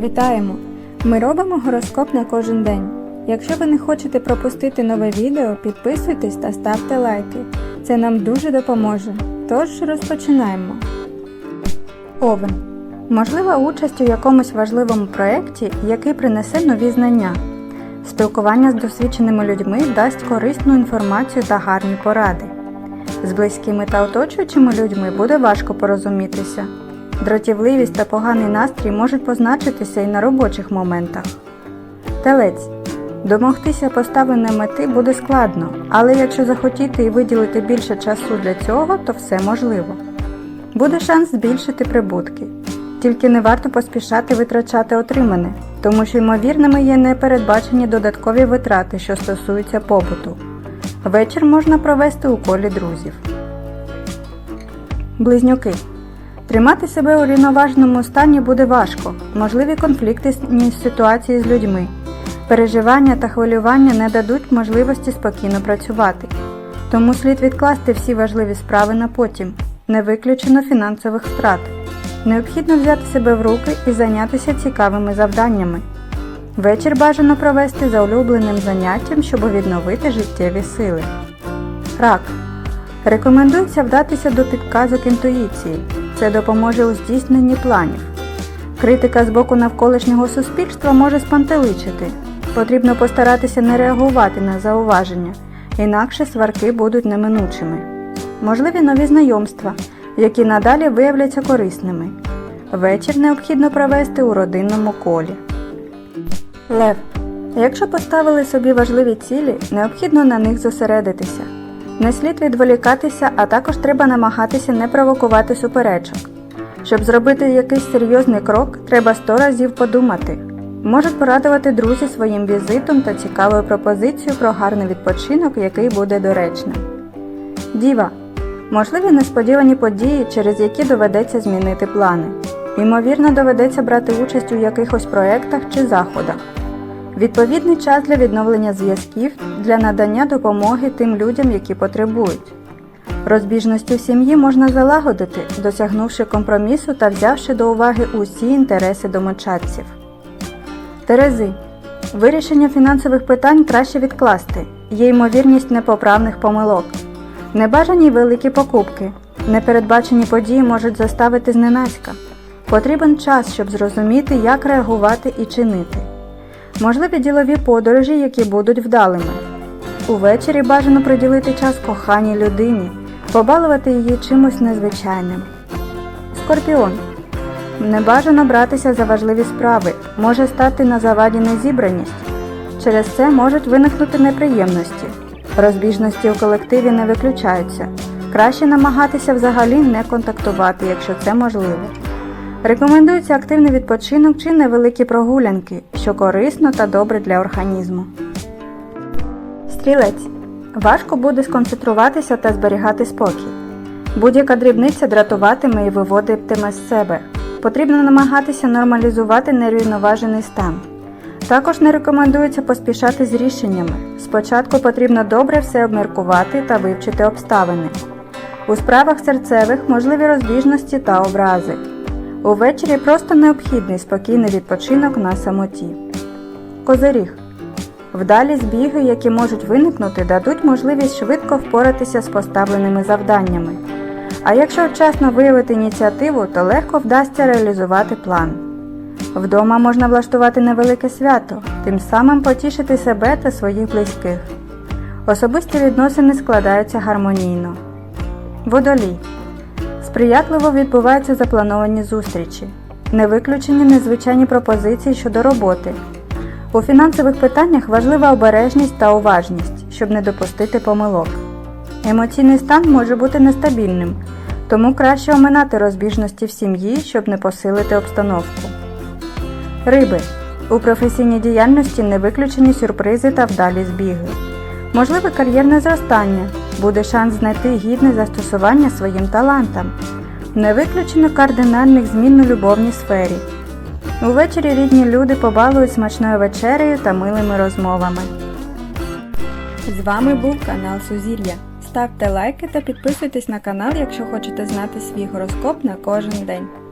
Вітаємо! Ми робимо гороскоп на кожен день. Якщо ви не хочете пропустити нове відео, підписуйтесь та ставте лайки. Це нам дуже допоможе. Тож розпочинаємо. Овен. Можлива участь у якомусь важливому проєкті, який принесе нові знання. Спілкування з досвідченими людьми дасть корисну інформацію та гарні поради. З близькими та оточуючими людьми буде важко порозумітися. Дратівливість та поганий настрій можуть позначитися і на робочих моментах. Телець. Домогтися поставленої мети буде складно, але якщо захотіти і виділити більше часу для цього, то все можливо. Буде шанс збільшити прибутки. Тільки не варто поспішати витрачати отримане, тому що ймовірними є непередбачені додаткові витрати, що стосуються побуту. Вечір можна провести у колі друзів. Близнюки. Тримати себе у рівноважному стані буде важко, можливі конфліктні ситуації з людьми. Переживання та хвилювання не дадуть можливості спокійно працювати. Тому слід відкласти всі важливі справи на потім, не виключено фінансових втрат. Необхідно взяти себе в руки і зайнятися цікавими завданнями. Вечір бажано провести за улюбленим заняттям, щоб відновити життєві сили. Рак. Рекомендується вдатися до підказок інтуїції. Це допоможе у здійсненні планів. Критика з боку навколишнього суспільства може спантеличити. Потрібно постаратися не реагувати на зауваження, інакше сварки будуть неминучими. Можливі нові знайомства, які надалі виявляться корисними. Вечір необхідно провести у родинному колі. Лев. Якщо поставили собі важливі цілі, необхідно на них зосередитися. Не слід відволікатися, а також треба намагатися не провокувати суперечок. Щоб зробити якийсь серйозний крок, треба сто разів подумати. Можуть порадувати друзі своїм візитом та цікавою пропозицією про гарний відпочинок, який буде доречним. Діва. Можливі несподівані події, через які доведеться змінити плани. Ймовірно, доведеться брати участь у якихось проєктах чи заходах. Відповідний час для відновлення зв'язків для надання допомоги тим людям, які потребують. Розбіжності в сім'ї можна залагодити, досягнувши компромісу та взявши до уваги усі інтереси домочадців. Терези. Вирішення фінансових питань краще відкласти. Є ймовірність непоправних помилок. Небажані великі покупки. Непередбачені події можуть заставити зненацька. Потрібен час, щоб зрозуміти, як реагувати і чинити. Можливі ділові подорожі, які будуть вдалими. Увечері бажано приділити час коханій людині, побалувати її чимось незвичайним. Скорпіон. Не бажано братися за важливі справи, може стати на заваді незібраність. Через це можуть виникнути неприємності. Розбіжності у колективі не виключаються. Краще намагатися взагалі не контактувати, якщо це можливо. Рекомендується активний відпочинок чи невеликі прогулянки, що корисно та добре для організму. Стрілець. Важко буде сконцентруватися та зберігати спокій. Будь-яка дрібниця дратуватиме і виводитиме з себе. Потрібно намагатися нормалізувати нерівноважений стан. Також не рекомендується поспішати з рішеннями. Спочатку потрібно добре все обміркувати та вивчити обставини. У справах серцевих можливі розбіжності та образи. Увечері просто необхідний спокійний відпочинок на самоті. Козиріг. Вдалі збіги, які можуть виникнути, дадуть можливість швидко впоратися з поставленими завданнями. А якщо вчасно виявити ініціативу, то легко вдасться реалізувати план. Вдома можна влаштувати невелике свято, тим самим потішити себе та своїх близьких. Особисті відносини складаються гармонійно. Водолій. Сприятливо відбуваються заплановані зустрічі. Не виключені незвичайні пропозиції щодо роботи. У фінансових питаннях важлива обережність та уважність, щоб не допустити помилок. Емоційний стан може бути нестабільним, тому краще оминати розбіжності в сім'ї, щоб не посилити обстановку. Риби. У професійній діяльності не виключені сюрпризи та вдалі збіги. Можливе кар'єрне зростання, буде шанс знайти гідне застосування своїм талантам. Не виключено кардинальних змін у любовній сфері. Увечері рідні люди побалують смачною вечерею та милими розмовами. З вами був канал Сузір'я. Ставте лайки та підписуйтесь на канал, якщо хочете знати свій гороскоп на кожен день.